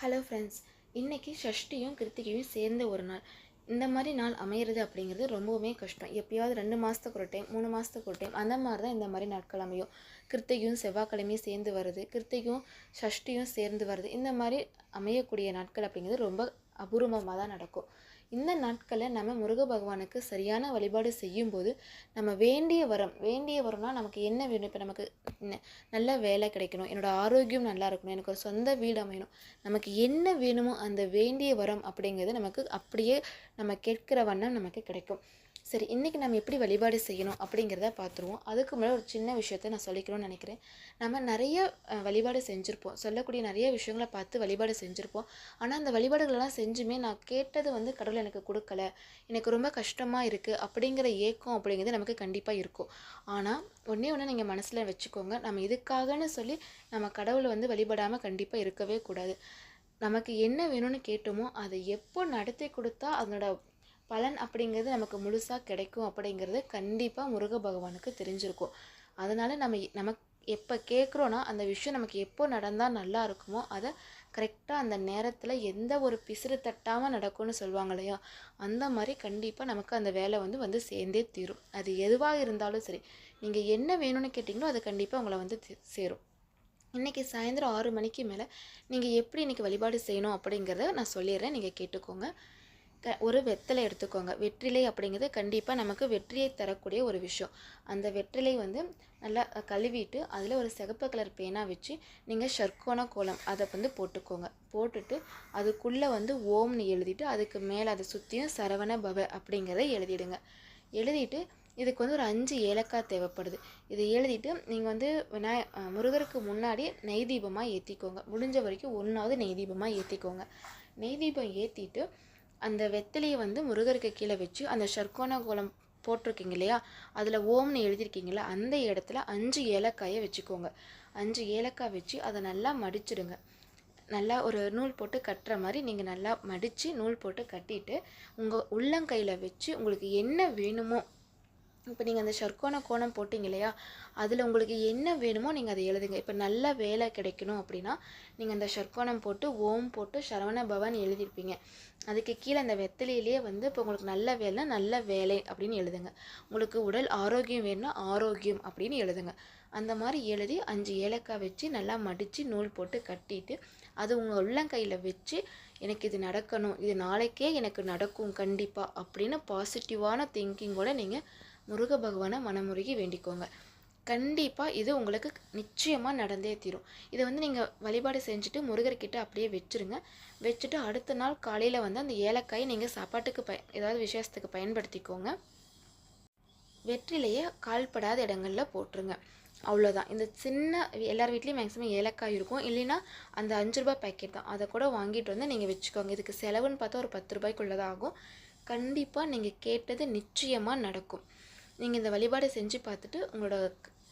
Hello friends இன்றைக்கி ஷஷ்டியும் கிருத்திகையும் சேர்ந்த ஒரு நாள். இந்த மாதிரி நாள் அமையிறது அப்படிங்கிறது ரொம்பவுமே கஷ்டம். எப்பயாவது ரெண்டு மாதத்துக்கு ஒரு டைம் மூணு மாதத்துக்கு ஒரு டைம் அந்த மாதிரி தான் இந்த மாதிரி நாட்கள் அமையும். கிருத்திகையும் செவ்வாய்க்கிழமையும் சேர்ந்து வருது. கிருத்திகையும் ஷஷ்டியும் சேர்ந்து வருது. இந்த மாதிரி அமையக்கூடிய நாட்கள் அப்படிங்கிறது ரொம்ப அபூர்வமாக தான் நடக்கும். இந்த நாட்களில் நம்ம முருக பகவானுக்கு சரியான வழிபாடு செய்யும்போது நம்ம வேண்டிய வரம் வேண்டிய வரம்னா நமக்கு என்ன வேணும்? இப்போ நமக்கு நல்ல வேலை கிடைக்கணும். என்னோட ஆரோக்கியம் நல்லா இருக்கணும். எனக்கு ஒரு சொந்த வீடு அமையணும். நமக்கு என்ன வேணுமோ அந்த வேண்டிய வரம் அப்படிங்கிறது நமக்கு அப்படியே நம்ம கேட்கிற வண்ணம் நமக்கு கிடைக்கும். சரி இன்றைக்கி நம்ம எப்படி வழிபாடு செய்யணும் அப்படிங்கிறத பார்த்துருவோம். அதுக்கு முன்னாடி ஒரு சின்ன விஷயத்த நான் சொல்லிக்கணும்னு நினைக்கிறேன். நம்ம நிறைய வழிபாடு செஞ்சுருப்போம். சொல்லக்கூடிய நிறைய விஷயங்களை பார்த்து வழிபாடு செஞ்சுருப்போம். ஆனால் அந்த வழிபாடுகளெல்லாம் செஞ்சுமே நான் கேட்டது வந்து கடவுள் எனக்கு கொடுக்கல. எனக்கு ரொம்ப கஷ்டமாக இருக்குது அப்படிங்கிற ஏக்கம் அப்படிங்கிறது நமக்கு கண்டிப்பாக இருக்கும். ஆனால் ஒன்றே ஒன்று நீங்கள் மனசில் வச்சுக்கோங்க. நம்ம இதுக்காகன்னு சொல்லி நம்ம கடவுளை வந்து வழிபடாமல் கண்டிப்பாக இருக்கவே கூடாது. நமக்கு என்ன வேணும்னு கேட்டோமோ அதை எப்போ நடத்தி கொடுத்தா அதனோட பலன் அப்படிங்கிறது நமக்கு முழுசாக கிடைக்கும் அப்படிங்கிறது கண்டிப்பாக முருக பகவானுக்கு தெரிஞ்சிருக்கும். அதனால் நம்ம எ- நமக்கு எப்போ கேட்குறோன்னா அந்த விஷயம் நமக்கு எப்போ நடந்தால் நல்லா இருக்குமோ அதை கரெக்டாக அந்த நேரத்தில் எந்த ஒரு பிசுறு தட்டாமல் நடக்கும்னு சொல்லுவாங்க இல்லையா அந்த மாதிரி கண்டிப்பாக நமக்கு அந்த வேலை வந்து வந்து சேர்ந்தே தீரும். அது எதுவாக இருந்தாலும் சரி நீங்கள் என்ன வேணும்னு கேட்டிங்களோ அது கண்டிப்பாக உங்களை வந்து தி- சேரும். இன்றைக்கி சாயந்தரம் ஆறு மணிக்கு மேலே நீங்கள் எப்படி இன்றைக்கி வழிபாடு செய்யணும் அப்படிங்கிறத நான் சொல்லிடுறேன். நீங்கள் கேட்டுக்கோங்க. ஒரு வெத்தலை எடுத்துக்கோங்க. வெற்றிலை அப்படிங்கிறது கண்டிப்பாக நமக்கு வெற்றியை தரக்கூடிய ஒரு விஷயம். அந்த வெற்றிலை வந்து நல்லா கழுவிட்டு அதில் ஒரு சிகப்பு கலர் பேனா வச்சு நீங்கள் ஷர்க்கோண கோலம் அதை வந்து போட்டுக்கோங்க. போட்டுட்டு அதுக்குள்ளே வந்து ஓம்னு எழுதிட்டு அதுக்கு மேலே அதை சுற்றியும் சரவண பவ அப்படிங்கிறத எழுதிடுங்க. எழுதிட்டு இதுக்கு வந்து ஒரு அஞ்சு ஏலக்காய் தேவைப்படுது. இதை எழுதிட்டு நீங்கள் வந்து விநாய முருகருக்கு முன்னாடி நெய் தீபமாக ஏற்றிக்கோங்க முடிஞ்ச வரைக்கும் ஒன்றாவது நெய் தீபமாக ஏற்றிக்கோங்க நெய் தீபம் ஏற்றிட்டு அந்த வெத்தலையை வந்து முருகருக்கு கீழே வச்சு அந்த ஷர்க்கோண கோலம் போட்டிருக்கீங்க இல்லையா? அதில் ஓம்னு எழுதியிருக்கீங்களா அந்த இடத்துல அஞ்சு ஏலக்காயை வச்சுக்கோங்க. அஞ்சு ஏலக்காய் வச்சு அதை நல்லா மடிச்சிடுங்க. நல்லா ஒரு நூல் போட்டு கட்டுற மாதிரி நீங்கள் நல்லா மடித்து நூல் போட்டு கட்டிட்டு உங்கள் உள்ளங்கையில் வச்சு உங்களுக்கு என்ன வேணுமோ இப்போ நீங்கள் அந்த ஷர்க்கோண கோணம் போட்டிங்க இல்லையா? அதில் உங்களுக்கு என்ன வேணுமோ நீங்கள் அதை எழுதுங்க. இப்போ நல்ல வேலை கிடைக்கணும் அப்படின்னா நீங்கள் அந்த ஷர்க்கோணம் போட்டு ஓம் போட்டு சரவண பவன் எழுதியிருப்பீங்க. அதுக்கு கீழே அந்த வெத்தலையிலேயே வந்து இப்போ உங்களுக்கு நல்ல வேலை நல்ல வேலை அப்படின்னு எழுதுங்க. உங்களுக்கு உடல் ஆரோக்கியம் வேணும்னா ஆரோக்கியம் அப்படின்னு எழுதுங்க. அந்த மாதிரி எழுதி அஞ்சு ஏலக்காய் வச்சு நல்லா மடித்து நூல் போட்டு கட்டிட்டு அது உங்கள் உள்ளங்கையில் வச்சு எனக்கு இது நடக்கணும் இது நாளைக்கே எனக்கு நடக்கும் கண்டிப்பாக அப்படின்னு பாசிட்டிவான திங்கிங்கோடு நீங்கள் முருக பகவானை மனமுருகி வேண்டிக்கோங்க. கண்டிப்பாக இது உங்களுக்கு நிச்சயமாக நடந்தே தீரும். இதை வந்து நீங்கள் வழிபாடு செஞ்சுட்டு முருகர்கிட்ட அப்படியே வச்சுருங்க. வச்சுட்டு அடுத்த நாள் காலையில் வந்து அந்த ஏலக்காயை நீங்கள் சாப்பாட்டுக்கு பய ஏதாவது விசேஷத்துக்கு பயன்படுத்திக்கோங்க. வெற்றிலையை கால்படாத இடங்களில் போட்டுருங்க. அவ்வளோதான் இந்த சின்ன எல்லார் வீட்லேயும் மேக்ஸிமம் ஏலக்காய் இருக்கும். இல்லைன்னா அந்த அஞ்சு ரூபாய் பேக்கெட் தான். அதை கூட வாங்கிட்டு வந்து நீங்கள் வச்சுக்கோங்க. இதுக்கு செலவுன்னு பார்த்தா ஒரு பத்து ரூபாய்க்குள்ளே தான் ஆகும். கண்டிப்பாக நீங்கள் கேட்டது நிச்சயமாக நடக்கும். நீங்கள் இந்த வழிபாடு செஞ்சு பார்த்துட்டு உங்களோட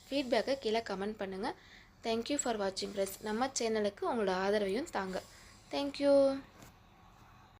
ஃபீட்பேக்கை கீழே கமெண்ட் பண்ணுங்கள் தேங்க்யூ ஃபார் வாட்சிங் ஃப்ரெண்ட்ஸ் நம்ம சேனலுக்கு உங்களோட ஆதரவையும் தாங்க. தேங்க்யூ